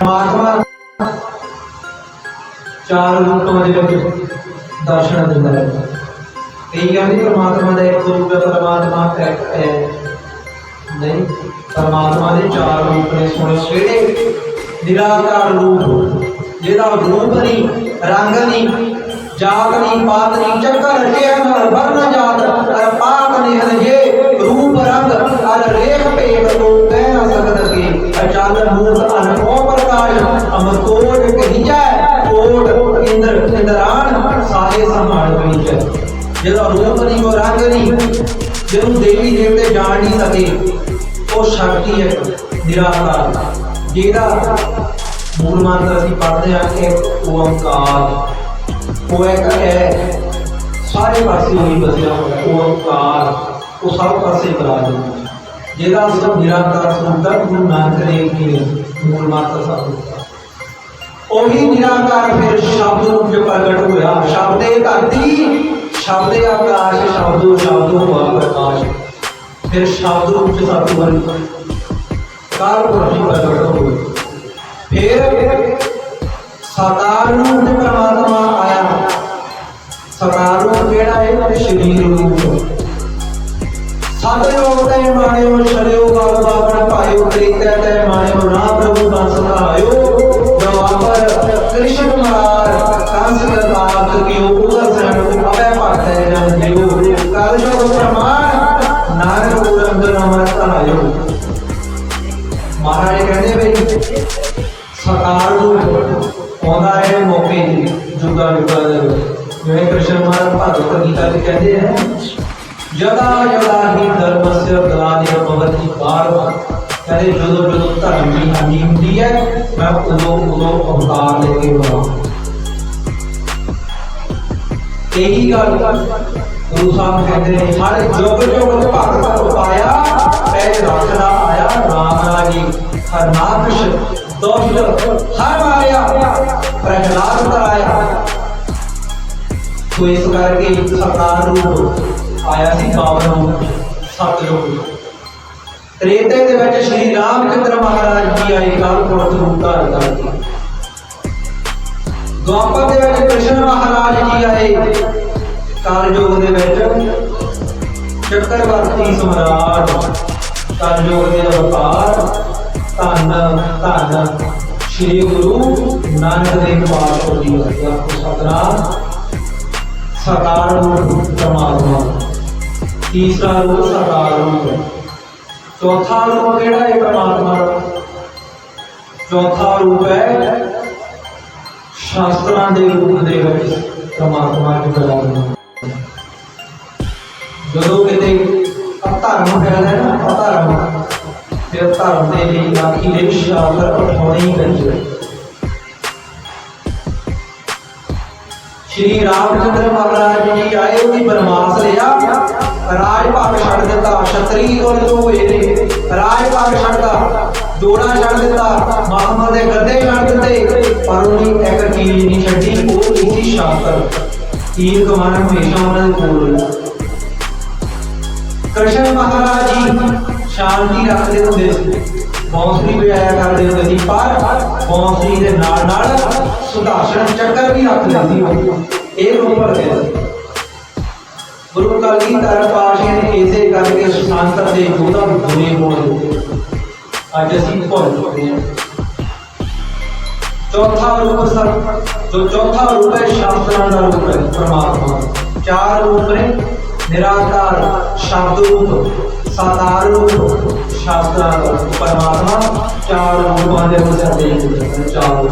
ਪਰਮਾਤਮਾ ਚਾਰ ਰੂਪਾਂ ਦੇ ਵਿੱਚ ਦਰਸ਼ਨ ਦਿੰਦਾ ਹੈ। ਕਈ ਕਹਿੰਦੇ ਪਰਮਾਤਮਾ ਦਾ ਇੱਕ ਰੂਪ ਹੈ, ਪਰਮਾਤਮਾ ਇੱਕ ਹੈ। ਨਹੀਂ, ਪਰਮਾਤਮਾ ਦੇ ਚਾਰ ਰੂਪ ਨੇ। ਸੁਣ ਸਵੇਰੇ ਨਿਰਾਕਾਰ ਰੂਪ, ਜਿਹਦਾ ਰੂਪ ਨਹੀਂ, ਰੰਗ ਨਹੀਂ, ਜਾਤ ਨਹੀਂ, ਪਾਤ ਨਹੀਂ, ਚੱਕਰ ਰਚਿਆ ਨਾਲ ਵਰਨ ਜਾਤ ਅਰ ਪਾਤ ਨਹੀਂ ਹਨ। ਰੂਪ, ਰੰਗ, ਅਰ ਰੇਖ, ਭੇਦ ਕੋ ਕਹਿ ਨਾ ਸਕਦ ਕੇ ਅਚਾਲ ਮੂਰਤ ਕੋਟ ਇੰਦਰ ਇੰਦਰਾਨ ਸਾਰੇ ਸੰਭਾਲ ਵਿੱਚ। ਜਿਹਦਾ ਰੂਪ ਨਹੀਂ ਉਹ ਰੰਗ ਨਹੀਂ ਜਿਹਨੂੰ ਦੇਵੀ ਦੇਵਤੇ ਜਾਣ ਨਹੀਂ ਸਕੇ, ਉਹ ਸ਼ਕਤੀ ਹੈ ਨਿਰਾਕਾਰ ਜਿਹਦਾ ਮੂਲ ਮੰਤਰ ਅਸੀਂ ਪੜ੍ਹਦੇ ਹਾਂ ਕਿ ਓੰਕਾਰ। ਉਹ ਇੱਕ ਹੈ, ਸਾਰੇ ਪਾਸੇ ਹੀ ਬਸਿਆ ਹੋਇਆ ਓੰਕਾਰ। ਉਹ ਸਭ ਪਾਸੇ ਬਰਾਬਰ ਜਿਹਦਾ ਸਭ ਨਿਰਾਕਾਰ ਸਰੂਪ ਦਾ ਗੁਰੂ ਨਾਨਕ ਦੇਵ ਜੀ ਨੇ ਮੂਲ ਮੰਤਰ ਸਾਨੂੰ ਦਿੱਤਾ ਉਹੀ ਨਿਰਾਕਾਰ ਫਿਰ ਸ਼ਬਦ ਰੂਪ ਵਿੱਚ ਪ੍ਰਗਟ ਹੋਇਆ। ਸ਼ਬਦੇ ਧਰਤੀ, ਸ਼ਬਦੇ ਆਕਾਸ਼, ਸ਼ਬਦੋ ਸ਼ਬਦੋ ਵਾ ਪ੍ਰਕਾਸ਼। ਫਿਰ ਸ਼ਬਦ ਰੂਪ ਚ ਸਾਧੂ ਹਰੀ ਪੁਰਖੀ ਪ੍ਰਗਟ ਹੋਏ ਫਿਰ ਸਾਕਾਰ ਰੂਪ ਚ ਪਰਮਾਤਮਾ ਆਇਆ। ਸਾਕਾਰ ਰੂਪ ਕਿਹੜਾ ਹੈ? ਸ਼ਰੀਰ ਰੂਪ ਸਤ ਲੋਕ ਤੈ ਮਾਣਿਓ ਛਲਿਓ ਗਲ ਬਾਬਣ ਪਾਇਓ ਕਰੀਤੈ ਤੈ, ਮਾਣਿਓ, ਨਾ ਸਕਾਰ ਰੂਪ ਆਉਂਦਾ ਹੈ ਮੌਕੇ ਦੀ ਜੁਗਾ ਜੁਗਾ ਦੇ ਵਿੱਚ। ਜਿਵੇਂ ਕ੍ਰਿਸ਼ਨ ਮਹਾਰਾਜ ਭਗਵਤ ਗੀਤਾ ਵਿੱਚ ਕਹਿੰਦੇ ਹੈ ਜਦਾ ਜਦਾ ਹੀ ਧਰਮਸਯ ਗਲਾਦਿ ਭਵਤੀ ਬਾਰ ਬਾਰ ਕਹਿੰਦੇ ਜਦੋਂ ਜਦੋਂ ਧਰਮ ਦੀ ਹਾਨੀ ਹੁੰਦੀ ਹੈ ਮੈਂ ਉਦੋਂ ਉਦੋਂ ਅਵਤਾਰ ਲੈ ਕੇ ਆਵਾਂ ਇਹੀ ਗੱਲ ਗੁਰੂ ਸਾਹਿਬ ਕਹਿੰਦੇ ਨੇ ਹਰ ਜੋਗ ਜੋਗ ਭਗਤ ਉਪਾਇਆ ਪਹਿ ਰੱਖਦਾ ਆਇਆ ਰਾਮ ਰਾਜੀ ਹਰ ਨਾਕਸ਼ ਦੋਸ਼ ਹਰ ਮਾਰਿਆ ਪ੍ਰਹਿਲਾਦ ਕਰਾਇਆ ਸੋ ਇਸ ਕਰਕੇ ਸਰਕਾਰ ਰੂਪ ਆਇਆ ਸੀ ਬਾਬਰ ਰੂਪ ਸਤਿਯੁਗ ਤ੍ਰੇਤੇ ਦੇ ਵਿੱਚ ਸ਼੍ਰੀ ਰਾਮਚੰਦਰ ਮਹਾਰਾਜ ਜੀ ਆਏ ਕਾਲ ਰੂਪ ਧਾਰਨ ਕਰਕੇ ਦੁਆਪਰ ਦੇ ਵਿੱਚ ਕ੍ਰਿਸ਼ਨ ਮਹਾਰਾਜ ਜੀ ਆਏ। ਕਾਲਯੁਗ ਦੇ ਵਿੱਚ ਚੱਕਰਵਰਤੀ ਸਮਰਾਟ। ਕਾਲਯੋਗ ਦੇ ਅਵਤਾਰ ਸ਼੍ਰੀ ਗੁਰੂ ਨਾਨਕ ਦੇਵ ਪਾਤਸ਼ਾਹ ਜੀ ਵਰਗਾ ਸਤਨਾਮ ਸਾਕਾਰ ਰੂਪ ਪਰਮਾਤਮਾ ਤੀਸਰਾ ਰੂਪ ਸਾਕਾਰ ਰੂਪ ਚੌਥਾ ਰੂਪ ਕਿਹੜਾ ਹੈ ਪਰਮਾਤਮਾ ਦਾ ਚੌਥਾ ਰੂਪ ਹੈ ਸ਼ਾਸਤਰਾਂ ਦੇ ਰੂਪ ਦੇ ਵਿੱਚ ਪਰਮਾਤਮਾ ਦੀ ਬਰਾਬਰ ਜਦੋਂ ਕਿਤੇ ਅਧਰਮ ਫੈਲਦਾ ਹੈ ਨਾ ਅਧਰਮ ਫਿਰ ਧਰਮ ਦੇ ਲਈ ਲਾਠੀ ਦੇ ਸ਼ਾਸਤਰ ਉਠਾਉਣੇ ਹੀ ਸ਼੍ਰੀ ਰਾਮਚੰਦਰ ਮਹਾਰਾਜ ਜੀ ਆਏ, ਉਹਦੀ ਬਨਵਾਸ ਲਿਆ। ਰਾਜ ਭਾਗ ਛੱਡ ਦਿੱਤਾ, ਛਤਰੀ ਕੋਲ ਤੋਂ ਹੋਏ ਨੇ, ਰਾਜ ਭਾਗ ਛੱਡਦਾ ਜੋੜਾ ਛੱਡ ਦਿੱਤਾ ਮਹਾਮਾ ਦੇ ਗੱਦੇ ਛੱਡ ਦਿੱਤੇ, ਪਰ ਉਹਨੇ ਇੱਕ ਚੀਜ਼ ਨਹੀਂ ਛੱਡੀ, ਉਹ ਸੀ ਸ਼ਾਸਤਰ ਤੀਰ ਕਮਾਨ ਹਮੇਸ਼ਾ ਉਹਨਾਂ ਦੇ ਕੋਲ। ਕ੍ਰਿਸ਼ਨ ਮਹਾਰਾਜ ਜੀ ਸ਼ਾਂਤੀ ਰੱਖਦੇ ਹੁੰਦੇ ਸੀ। ਬੌਂਸਰੀ ਵਜਾਇਆ ਕਰਦੇ ਹੁੰਦੇ ਸੀ, ਪਰ ਬੌਂਸਰੀ ਦੇ ਨਾਲ ਨਾਲ ਸੁਧਾਸ਼ਣ ਚੱਕਰ ਵੀ ਰੱਖ ਲੈਂਦੀ ਉਹ। ਇਹ ਰੂਪ ਗਿਆ ਗੁਰੂ ਕਲਗੀਧਰ ਪਾਸ਼ੇ ਨੇ ਇਸੇ ਕਰਕੇ ਸ਼ਾਂਤਰ ਦੇ ਜੋਧਾ ਬੁਰੇ ਮੋੜ ਦਿੱਤੇ। ਅੱਜ ਅਸੀਂ ਭੁੱਲ ਚੁੱਕੇ ਹਾਂ। ਚੌਥਾ ਰੂਪ ਸਰ, ਜੋ ਚੌਥਾ ਰੂਪ ਹੈ, ਸ਼ਾਸਤਰਾਂ ਦਾ ਰੂਪ ਹੈ, ਪਰਮਾਤਮਾ ਚਾਰ ਰੂਪ ਨੇ, ਨਿਰਾਕਾਰ, ਸ਼ਬਦ ਰੂਪ। ਸਾਕਾਰ ਰੂਪ ਪਰਮਾਤਮਾ ਚਾਰ ਰੂਪਾਂ ਦੇ ਵਿੱਚ ਚਾਰ